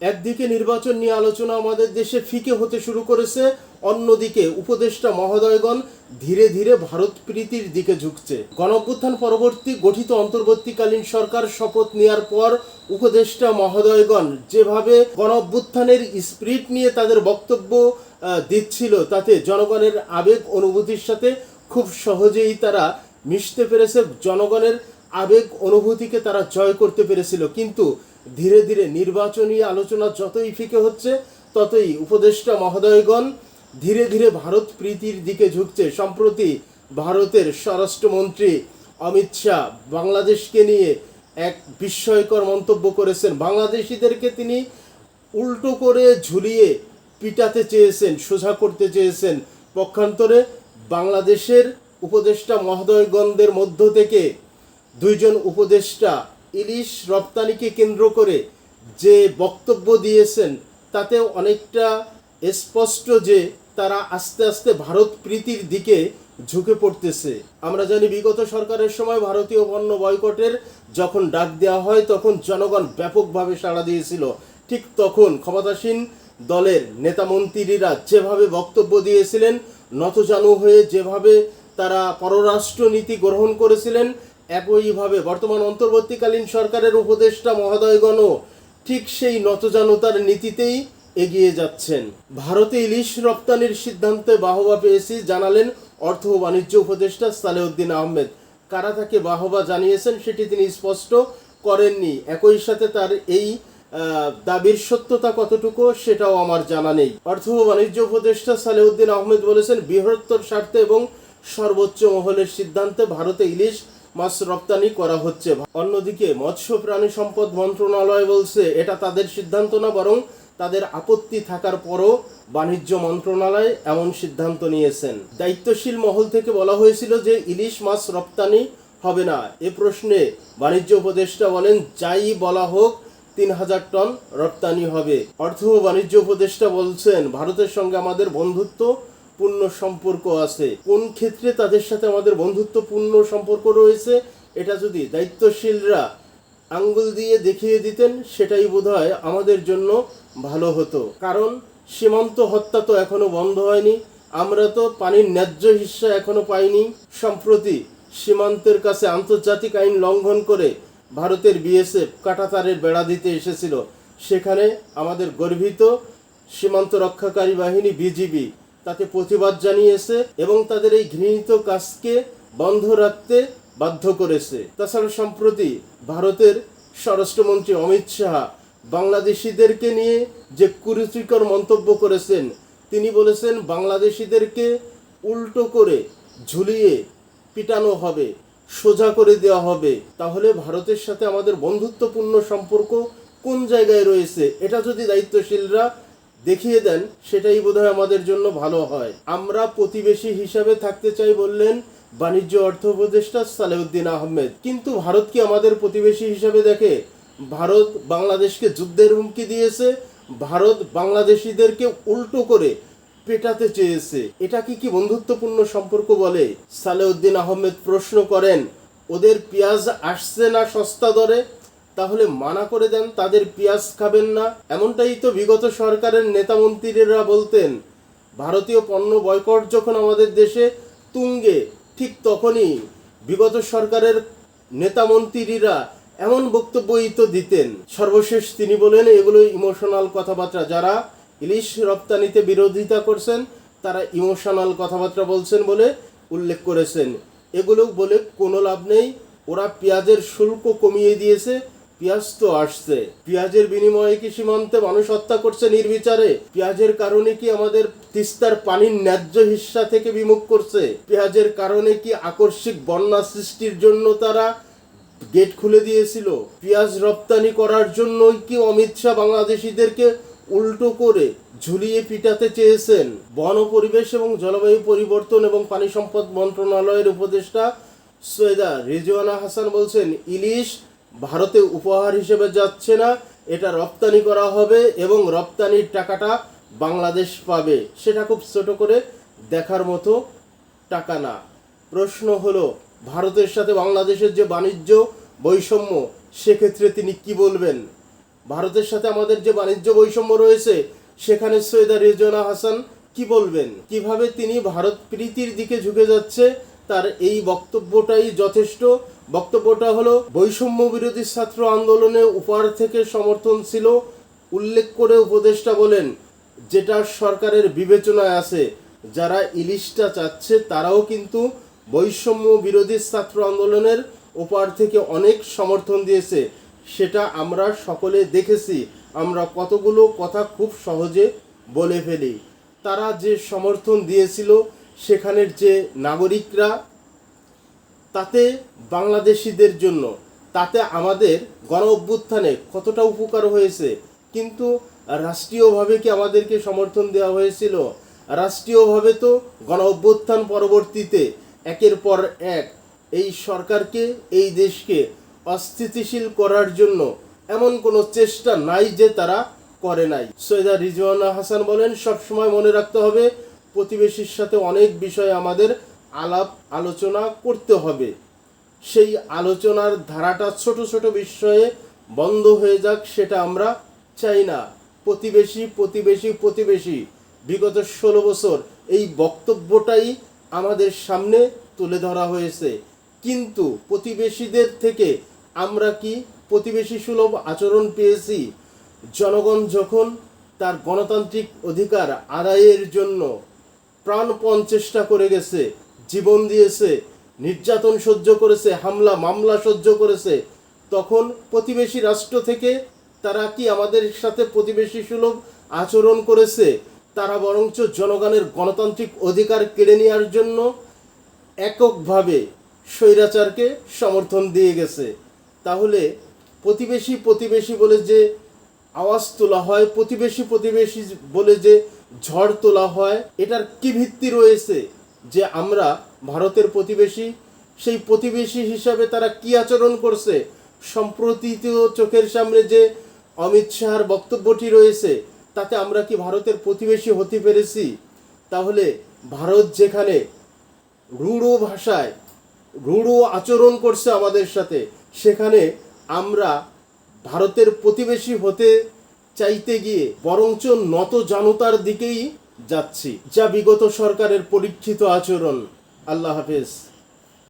একদিকে নির্বাচন নিয়ে আলোচনা আমাদের দেশে ফিকে হতে শুরু করেছে, অন্যদিকে উপদেষ্টা মহোদয়গণ ধীরে ধীরে ভারত প্রীতির দিকে ঝুঁকছে। গণঅভ্যুত্থান পরবর্তী গঠিত অন্তর্বর্তীকালীন সরকার শপথ নেওয়ার পর উপদেষ্টা মহোদয়গণ যেভাবে গণঅভ্যুত্থানের স্পিরিট নিয়ে তাদের বক্তব্য দিচ্ছিল, তাতে জনগণের আবেগ অনুভূতির সাথে খুব সহজেই তারা মিশতে পেরেছে, জনগণের আবেগ অনুভূতিকে তারা জয় করতে পেরেছিল। কিন্তু ধীরে ধীরে নির্বাচনী আলোচনা যতই ফিকে হচ্ছে, ততই উপদেষ্টা মহোদয়গণ ধীরে ধীরে ভারত প্রীতির দিকে ঝুঁকছে। সম্প্রতি ভারতের স্বরাষ্ট্রমন্ত্রী অমিত শাহ বাংলাদেশকে নিয়ে এক বিস্ময়কর মন্তব্য করেছেন। বাংলাদেশিদেরকে তিনি উল্টো করে ঝুলিয়ে পিটাতে চেয়েছেন, সোজা করতে চেয়েছেন। পক্ষান্তরে বাংলাদেশের উপদেষ্টা মহোদয়গণদের মধ্য থেকে দুইজন উপদেষ্টা ইলিশ রপ্তানিকে কেন্দ্র করে যে বক্তব্য দিয়েছেন তাতে অনেকটা স্পষ্ট যে তারা আস্তে আস্তে ভারত প্রীতির দিকে ঝুঁকে পড়তেছে। আমরা জানি বিগত সরকারের সময় ভারতীয় পণ্য বয়কটের যখন ডাক দেওয়া হয়, তখন জনগণ ব্যাপকভাবে সাড়া দিয়েছিল। ঠিক তখন ক্ষমতাসীন দলের নেতা মন্ত্রীরা যেভাবে বক্তব্য দিয়েছিলেন, নতজানু হয়ে যেভাবে তারা পররাষ্ট্র নীতি গ্রহণ করেছিলেন একইভাবে বর্তমান অন্তর্বর্তীকালীন সরকারের উপদেষ্টা মহোদয়গণও ঠিক সেই নতজানতার নীতিতেই এগিয়ে যাচ্ছেন। ভারতে ইলিশ রপ্তানির সিদ্ধান্তে বাহবা পেয়েছি, জানালেন অর্থ ও বাণিজ্য উপদেষ্টা সালেউদ্দিন আহমেদ। কারা তাকে বাহবা জানিয়েছেন সেটি তিনি স্পষ্ট করেননি। একই সাথে তার এই দাবির সত্যতা কতটুকু সেটাও আমার জানা নেই। অর্থ ও বাণিজ্য উপদেষ্টা সালেউদ্দিন আহমেদ বলেছেন, বৃহত্তর স্বার্থে এবং সর্বোচ্চ মহলের সিদ্ধান্তে ভারতে ইলিশ মাছ রপ্তানি করা হচ্ছে। অন্যদিকে মৎস্য প্রাণী সম্পদ মন্ত্রণালয় বলছে, এটা তাদের সিদ্ধান্ত না, বরং তাদের আপত্তি থাকার পরও বাণিজ্য মন্ত্রণালয় এমন সিদ্ধান্ত নিয়েছেন। দায়িত্বশীল মহল থেকে বলা হয়েছিল যে ইলিশ মাছ রপ্তানি হবে না। এ প্রশ্নে বাণিজ্য উপদেষ্টা বলেন, যাই বলা হোক, তিন হাজার টন রপ্তানি হবে। অর্থ বাণিজ্য উপদেষ্টা বলছেন, ভারতের সঙ্গে আমাদের বন্ধুত্ব পূর্ণ সম্পর্ক আছে। কোন ক্ষেত্রে তাদের সাথে আমাদের বন্ধুত্বপূর্ণ সম্পর্ক রয়েছে, এটা যদি দায়িত্বশীলরা আঙ্গুল দিয়ে দেখিয়ে দিতেন, সেটাই বোধহয় আমাদের জন্য ভালো হতো। কারণ সীমান্ত হত্যা তো এখনও বন্ধ হয়নি, আমরা তো পানির ন্যায্য হিস্সা এখনও পাইনি। সম্প্রতি সীমান্তের কাছে আন্তর্জাতিক আইন লঙ্ঘন করে ভারতের বিএসএফ কাটাতারের বেড়া দিতে এসেছিল। সেখানে আমাদের গর্বিত সীমান্ত রক্ষাকারী বাহিনী বিজিবি তাতে প্রতিবাদ জানিয়েছে এবং তাদের এই ঘৃণিত কাজকে বন্ধ রাখতে বাধ্য করেছে। তাছাড়া সম্প্রতি ভারতের স্বরাষ্ট্রমন্ত্রী অমিত শাহ বাংলাদেশিদেরকে নিয়ে যে কুরুচিকর মন্তব্য করেছেন, তিনি বলেছেন বাংলাদেশিদেরকে উল্টো করে ঝুলিয়ে পিটানো হবে, সোজা করে দেওয়া হবে। তাহলে ভারতের সাথে আমাদের বন্ধুত্বপূর্ণ সম্পর্ক কোন জায়গায় রয়েছে? এটা যদি দায়িত্বশীলরা দেখিয়ে দেন, সেটাই বোধহয় আমাদের জন্য ভালো হয়। আমরা প্রতিবেশী হিসাবে থাকতে চাই বললেন বাণিজ্য অর্থ উপদেষ্টা সালেউদ্দিন আহমেদ। কিন্তু ভারত কি আমাদের প্রতিবেশী হিসাবে দেখে? ভারত বাংলাদেশকে যুদ্ধের হুমকি দিয়েছে, ভারত বাংলাদেশিদেরকে উল্টো করে পেটাতে চেয়েছে। এটা কি কি বন্ধুত্বপূর্ণ সম্পর্ক বলে? সালেউদ্দিন আহমেদ প্রশ্ন করেন, ওদের পেঁয়াজ আসছে না সস্তা দরে? তাহলে মানা করে দেন তাদের পেঁয়াজ খাবেন না। এমনটাই তো বিগত সরকারের নেতা মন্ত্রীরা বলতেন। ভারতীয় পণ্য বয়কট যখন আমাদের দেশে তুঙ্গে, ঠিক তখনই বিগত সরকারের নেতা মন্ত্রীরা এমন বক্তব্যই তো দিতেন। সর্বশেষ তিনি বলেন এগুলো ইমোশনাল কথাবার্তা। যারা ইলিশ রপ্তানিতে বিরোধিতা করছেন, তারা ইমোশনাল কথাবার্তা বলছেন বলে উল্লেখ করেছেন। এগুলো বলে কোনো লাভ নেই। ওরা পেঁয়াজের শুল্ক কমিয়ে দিয়েছে। পেঁয়াজ তো আসছে। পেঁয়াজের বিনিময়ে কি সীমান্তে মানুষ হত্যা করছে নির্বিচারে? পেঁয়াজের কারণে কি আমাদের তিস্তার পানির ন্যায্য হিস্সা থেকে বিমুখ করছে? পেঁয়াজের কারণে কি আকস্মিক বন্যা সৃষ্টির জন্য তারা গেট খুলে দিয়েছিল? পেঁয়াজ রপ্তানি করার জন্যই কি অমিত শাহ বাংলাদেশিদেরকে উল্টো করে ঝুলিয়ে পিটাতে চেয়েছেন? বন পরিবেশ এবং জলবায়ু পরিবর্তন এবং পানি সম্পদ মন্ত্রণালয়ের উপদেষ্টা সৈয়দা রেজওয়ানা হাসান বলছেন, ইলিশ ভারতে উপহার হিসেবে যাচ্ছে না, এটা রপ্তানি করা হবে এবং রপ্তানির টাকাটা বাংলাদেশ পাবে। সেটা খুব ছোট করে দেখার মতো টাকা না। প্রশ্ন হলো, ভারতের সাথে বাংলাদেশের যে বাণিজ্য বৈষম্য, সেক্ষেত্রে তিনি কি বলবেন? ভারতের সাথে আমাদের যে বাণিজ্য বৈষম্য রয়েছে, সেখানে সৈয়দা রেজনা হাসান কি বলবেন? কীভাবে তিনি ভারত প্রীতির দিকে ঝুঁকে যাচ্ছে, তার এই বক্তব্যটাই যথেষ্ট। বক্তব্যটা হলো, বৈষম্য বিরোধী ছাত্র আন্দোলনে উপহার থেকে সমর্থন ছিল, উল্লেখ করে উপদেষ্টা বলেন, যেটা সরকারের বিবেচনায় আছে, যারা ইলিশটা চাচ্ছে তারাও কিন্তু বৈষম্য বিরোধী ছাত্র আন্দোলনের ওপার থেকে অনেক সমর্থন দিয়েছে, সেটা আমরা সকলে দেখেছি, আমরা কতগুলো কথা খুব সহজে বলে ফেলি। তারা যে সমর্থন দিয়েছিল, সেখানের যে নাগরিকরা তাতে বাংলাদেশিদের জন্য, তাতে আমাদের গণ অভ্যুত্থানে কতটা উপকার হয়েছে। কিন্তু রাষ্ট্রীয়ভাবে কি আমাদেরকে সমর্থন দেওয়া হয়েছিল? রাষ্ট্রীয়ভাবে তো গণ অভ্যুত্থান পরবর্তীতে একের পর এক এই সরকারকে, এই দেশকে অস্থিতিশীল করার জন্য এমন কোনো চেষ্টা নাই যে তারা করে নাই। সৈয়দা রিজওয়ানা হাসান বলেন, সবসময় মনে রাখতে হবে, প্রতিবেশীর সাথে অনেক বিষয় আমাদের আলাপ আলোচনা করতে হবে। সেই আলোচনার ধারাটা ছোট ছোট বিষয়ে বন্ধ হয়ে যাক, সেটা আমরা চাই না। প্রতিবেশী প্রতিবেশী প্রতিবেশী, বিগত ষোলো বছর এই বক্তব্যটাই আমাদের সামনে তুলে ধরা হয়েছে। কিন্তু প্রতিবেশীদের থেকে আমরা কি প্রতিবেশী সুলভ আচরণ পেয়েছি? জনগণ যখন তার গণতান্ত্রিক অধিকার আদায়ের জন্য প্রাণপণ চেষ্টা করে গেছে জীবন দিয়েছে, নির্যাতন সহ্য করেছে, হামলা, মামলা সহ্য করেছে, তখন প্রতিবেশী রাষ্ট্র থেকে তারা কি আমাদের সাথে প্রতিবেশী সুলভ আচরণ করেছে? তারা বরঞ্চ জনগণের গণতান্ত্রিক অধিকার কেড়ে নেওয়ার জন্য এককভাবে স্বৈরাচারকে সমর্থন দিয়ে গেছে। তাহলে প্রতিবেশী প্রতিবেশী বলে যে আওয়াজ তোলা হয়, প্রতিবেশী প্রতিবেশী বলে যে ঝড় তোলা হয়, এটার কি ভিত্তি রয়েছে? যে আমরা ভারতের প্রতিবেশী, সেই প্রতিবেশী হিসাবে তারা কি আচরণ করছে সম্প্রতি চোখের সামনে যে অমিত শাহর বক্তব্যটি রয়েছে, তাতে আমরা কি ভারতের প্রতিবেশী হতে পেরেছি? তাহলে ভারত যেখানে রূঢ় ভাষায়, রূঢ় আচরণ করছে আমাদের সাথে, সেখানে আমরা ভারতের প্রতিবেশী হতে চাইতে গিয়ে বরঞ্চ নত জানতার দিকেই যাচ্ছি। যা বিগত সরকারের পরীক্ষিত আচরণ। আল্লাহ হাফেজ।